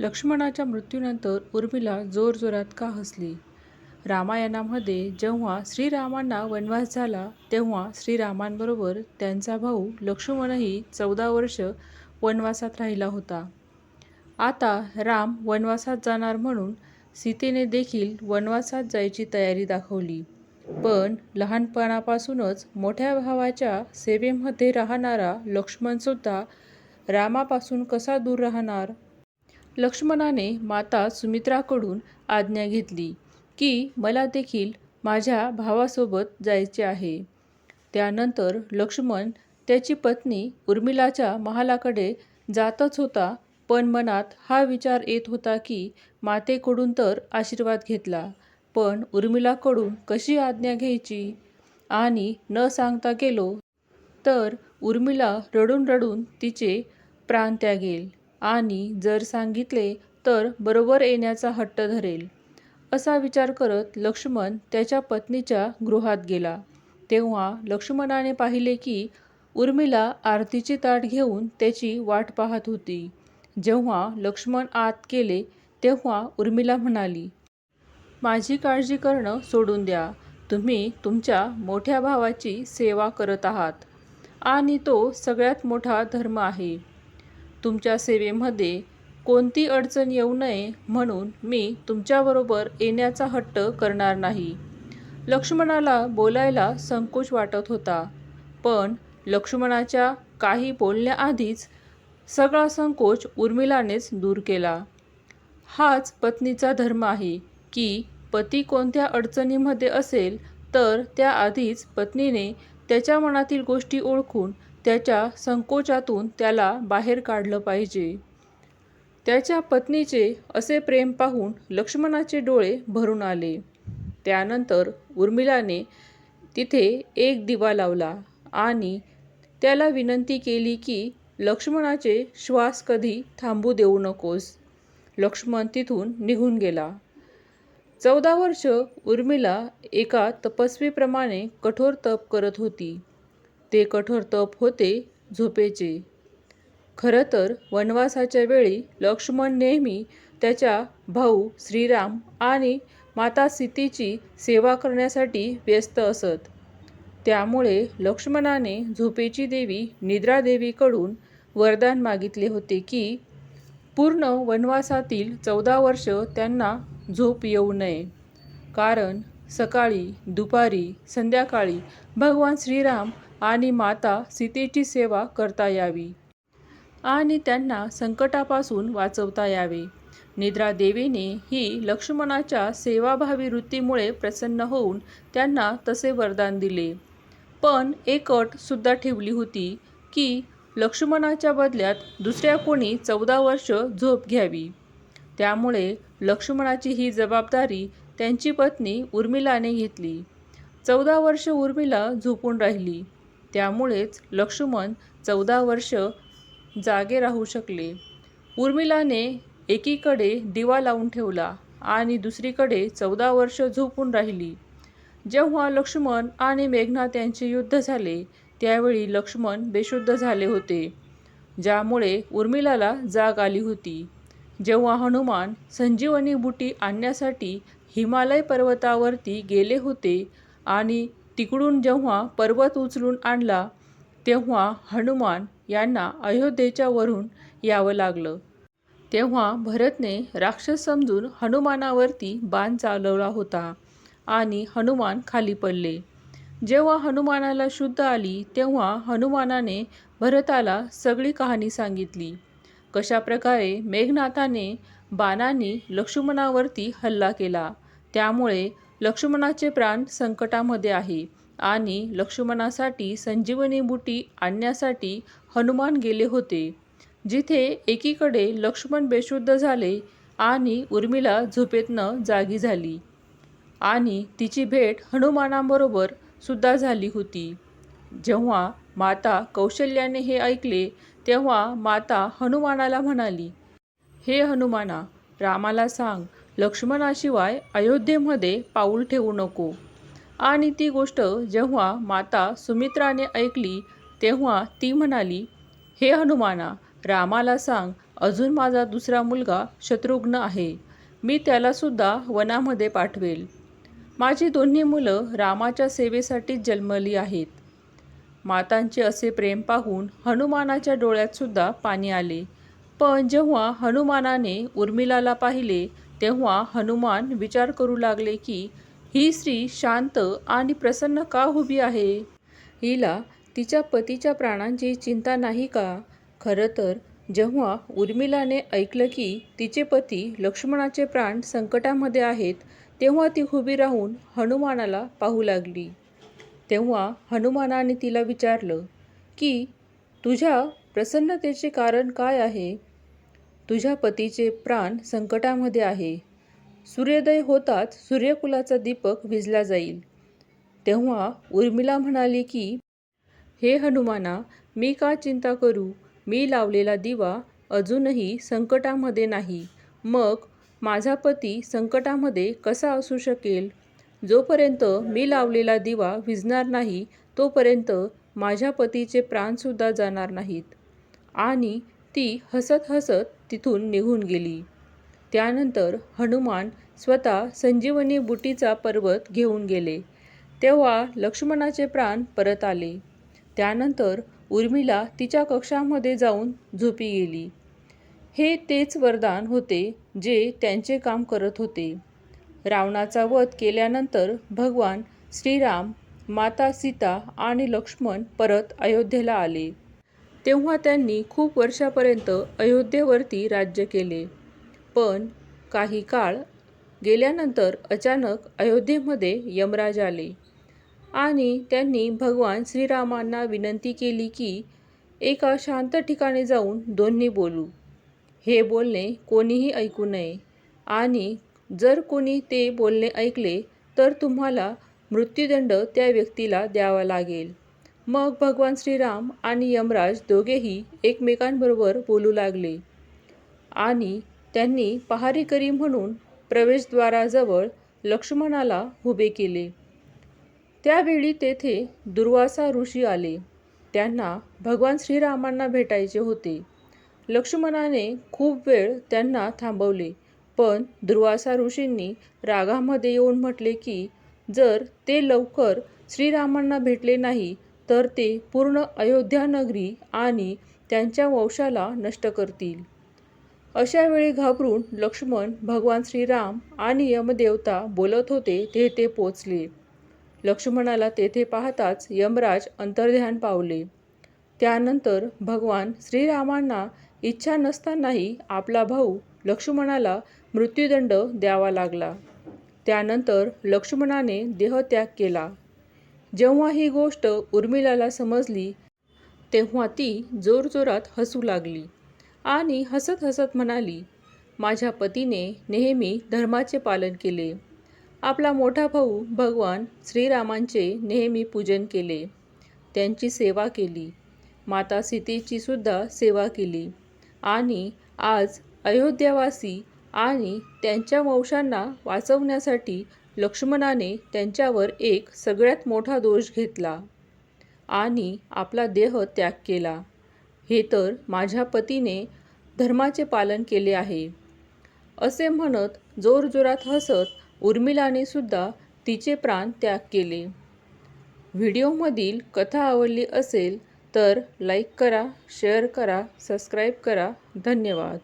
लक्ष्मणाच्या मृत्यूनंतर उर्मिला जोरजोरात का हसली? रामायणामध्ये जेव्हा श्रीरामांना वनवास झाला तेव्हा श्रीरामांबरोबर त्यांचा भाऊ लक्ष्मणही चौदा वर्ष वनवासात राहिला होता. आता राम वनवासात जाणार म्हणून सीतेने देखील वनवासात जायची तयारी दाखवली. पण लहानपणापासूनच मोठ्या भावाच्या सेवेमध्ये राहणारा लक्ष्मणसुद्धा रामापासून कसा दूर राहणार? लक्ष्मणाने माता सुमित्राकडून आज्ञा घेतली की मला देखील माझ्या भावासोबत जायचे आहे. त्यानंतर लक्ष्मण त्याची पत्नी उर्मिलाच्या महालाकडे जातच होता पण मनात हा विचार येत होता की मातेकडून तर आशीर्वाद घेतला पण उर्मिलाकडून कशी आज्ञा घ्यायची? आणि न सांगता गेलो तर उर्मिला रडून रडून तिचे प्राण त्यागेल. आणि जर सांगितले तर बरोबर येण्याचा हट्ट धरेल. असा विचार करत लक्ष्मण त्याच्या पत्नीच्या गृहात गेला. तेव्हा लक्ष्मणाने पाहिले की उर्मिला आरतीची ताट घेऊन त्याची वाट पाहत होती. जेव्हा लक्ष्मण आत गेले तेव्हा उर्मिला म्हणाली माझी काळजी करणं सोडून द्या. तुम्ही तुमच्या मोठ्या भावाची सेवा करत आहात आणि तो सगळ्यात मोठा धर्म आहे. तुमच्या सेवेमध्ये कोणती अडचण येऊ नये म्हणून मी तुमच्याबरोबर येण्याचा हट्ट करणार नाही. लक्ष्मणाला बोलायला संकोच वाटत होता. पण लक्ष्मणाच्या काही बोलण्याआधीच सगळा संकोच उर्मिलानेच दूर केला. हाच पत्नीचा धर्म आहे की पती कोणत्या अडचणीमध्ये असेल तर त्याआधीच पत्नीने त्याच्या मनातील गोष्टी ओळखून त्याच्या संकोचातून त्याला बाहेर काढलं पाहिजे. त्याच्या पत्नीचे असे प्रेम पाहून लक्ष्मणाचे डोळे भरून आले. त्यानंतर उर्मिलाने तिथे एक दिवा लावला आणि त्याला विनंती केली की लक्ष्मणाचे श्वास कधी थांबू देऊ नकोस. लक्ष्मण तिथून निघून गेला. चौदा वर्ष उर्मिला एका तपस्वीप्रमाणे कठोर तप करत होती. ते कठोर तप होते झोपेचे. खरं तर वनवासाच्या वेळी लक्ष्मण नेहमी त्याच्या भाऊ श्रीराम आणि माता सीतेची सेवा करण्यासाठी व्यस्त असत. त्यामुळे लक्ष्मणाने झोपेची देवी निद्रादेवीकडून वरदान मागितले होते की पूर्ण वनवासातील चौदा वर्ष त्यांना झोप येऊ नये. कारण सकाळी दुपारी संध्याकाळी भगवान श्रीराम आणि माता सीतेची सेवा करता यावी. आणि त्यांना संकटापासून वाचवता यावे. निद्रा देवीने ही लक्ष्मणाच्या सेवाभावी वृत्तीमुळे प्रसन्न होऊन त्यांना तसे वरदान दिले. पण एक अट सुद्धा ठेवली होती की लक्ष्मणाच्या बदल्यात दुसऱ्या कोणी चौदा वर्ष झोप घ्यावी. त्यामुळे लक्ष्मणाची ही जबाबदारी त्यांची पत्नी उर्मिलाने घेतली. चौदा वर्ष उर्मिला झोपून राहिली. त्यामुळेच लक्ष्मण चौदा वर्ष जागे राहू शकले. उर्मिलाने एकीकडे दिवा लावून ठेवला आणि दुसरीकडे चौदा वर्ष झोपून राहिली. जेव्हा लक्ष्मण आणि मेघनाथ यांचे युद्ध झाले त्यावेळी लक्ष्मण बेशुद्ध झाले होते ज्यामुळे उर्मिलाला जाग आली होती. जेव्हा हनुमान संजीवनी बुटी आणण्यासाठी हिमालय पर्वतावरती गेले होते आणि तिकडून जेव्हा पर्वत उचलून आणला तेव्हा हनुमान यांना अयोध्येच्या वरून यावं लागलं. तेव्हा भरतने राक्षस समजून हनुमानावरती बाण चालवला होता आणि हनुमान खाली पडले. जेव्हा हनुमानाला शुद्ध आली तेव्हा हनुमानाने भरताला सगळी कहाणी सांगितली. कशाप्रकारे मेघनाथाने बाणांनी लक्ष्मणावरती हल्ला केला. त्यामुळे लक्ष्मणाचे प्राण संकटामध्ये आहे आणि लक्ष्मणासाठी संजीवनी बुटी आणण्यासाठी हनुमान गेले होते. जिथे एकीकडे लक्ष्मण बेशुद्ध झाले आणि उर्मिला झोपेतनं जागी झाली आणि तिची भेट हनुमानाबरोबर सुद्धा झाली होती. जेव्हा माता कौशल्याने हे ऐकले तेव्हा माता हनुमानाला म्हणाली हे हनुमाना रामाला सांग लक्ष्मणाशिवाय अयोध्येमध्ये पाऊल ठेवू नको. आणि ती गोष्ट जेव्हा माता सुमित्राने ऐकली तेव्हा ती म्हणाली हे हनुमाना रामाला सांग अजून माझा दुसरा मुलगा शत्रुघ्न आहे. मी त्यालासुद्धा वनामध्ये पाठवेल. माझी दोन्ही मुलं रामाच्या सेवेसाठीच जन्मली आहेत. मातांचे असे प्रेम पाहून हनुमानाच्या डोळ्यातसुद्धा पाणी आले. पण जेव्हा हनुमानाने उर्मिलाला पाहिले तेव्हा हनुमान विचार करू लागले की ही स्त्री शांत आणि प्रसन्न का उभी आहे? हिला तिच्या पतीच्या प्राणांची चिंता नाही का खरं तर जेव्हा उर्मिलाने ऐकलं की तिचे पती लक्ष्मणाचे प्राण संकटामध्ये आहेत तेव्हा ती उभी राहून हनुमानाला पाहू लागली. तेव्हा हनुमानाने तिला विचारलं की तुझ्या प्रसन्नतेचे कारण काय आहे? तुझ्या पतीचे प्राण संकटामध्ये आहे. सूर्योदय होताच सूर्यकुलाचा दीपक विजला जाईल. तेव्हा उर्मिला म्हणाली की हे हनुमाना मी का चिंता करू? मी लावलेला दिवा अजूनही संकटामध्ये नाही. मग माझा पती संकटामध्ये कसा असू शकेल? जोपर्यंत मी लावलेला दिवा विझणार नाही तोपर्यंत माझ्या पतीचे प्राणसुद्धा जाणार नाहीत. आणि ती हसत हसत तिथून निघून गेली. त्यानंतर हनुमान स्वतः संजीवनी बुटीचा पर्वत घेऊन गेले. तेव्हा लक्ष्मणाचे प्राण परत आले. त्यानंतर उर्मिला तिच्या कक्षामध्ये जाऊन झोपी गेली. हे तेच वरदान होते जे त्यांचे काम करत होते. रावणाचा वध केल्यानंतर भगवान श्रीराम माता सीता आणि लक्ष्मण परत अयोध्येला आले. तेव्हा त्यांनी खूप वर्षापर्यंत अयोध्येवरती राज्य केले. पण काही काळ गेल्यानंतर अचानक अयोध्येमध्ये यमराज आले आणि त्यांनी भगवान श्रीरामांना विनंती केली की एका शांत ठिकाणी जाऊन दोन्ही बोलू. हे बोलणे कोणीही ऐकू नये आणि जर कोणी ते बोलणे ऐकले तर तुम्हाला मृत्यूदंड त्या व्यक्तीला द्यावा लागेल. मग भगवान श्रीराम आणि यमराज दोघेही एकमेकांबरोबर बोलू लागले. आणि त्यांनी पहारेकरी म्हणून प्रवेशद्वाराजवळ लक्ष्मणाला उभे केले. त्यावेळी तेथे दुर्वासा ऋषी आले. त्यांना भगवान श्रीरामांना भेटायचे होते. लक्ष्मणाने खूप वेळ त्यांना थांबवले. पण दुर्वासा ऋषींनी रागामध्ये येऊन म्हटले की जर ते लवकर श्रीरामांना भेटले नाही तर ते पूर्ण अयोध्या नगरी आणि त्यांच्या वंशाला नष्ट करतील. अशा वेळी घाबरून लक्ष्मण भगवान श्रीराम आणि यमदेवता बोलत होते तेथे ते पोचले लक्ष्मणाला तेथे पाहताच यमराज अंतर्ध्यान पावले. त्यानंतर भगवान श्रीरामांना इच्छा नसतानाही आपला भाऊ लक्ष्मणाला मृत्यूदंड द्यावा लागला. त्यानंतर लक्ष्मणाने देहत्याग केला. जेव्हा ही गोष्ट उर्मिलाला समजली तेव्हा ती जोरजोरात हसू लागली आणि हसत हसत म्हणाली माझ्या पतीने नेहमी धर्माचे पालन केले. आपला मोठा भाऊ भगवान श्रीरामांचे नेहमी पूजन केले. त्यांची सेवा केली. माता सीतेची सुद्धा सेवा केली. आणि आज अयोध्यावासी आणि त्यांच्या वंशांना वाचवण्यासाठी लक्ष्मणाने त्यांच्यावर एक सगळ्यात मोठा दोष घेतला आणि आपला देह त्याग केला. हे तर माझ्या पतीने धर्माचे पालन केले आहे. असे म्हणत जोरजोरात हसत उर्मिलाने सुद्धा तिचे प्राण त्याग केले. व्हिडिओमधील कथा आवडली असेल तर लाईक करा शेअर करा सबस्क्राईब करा. धन्यवाद.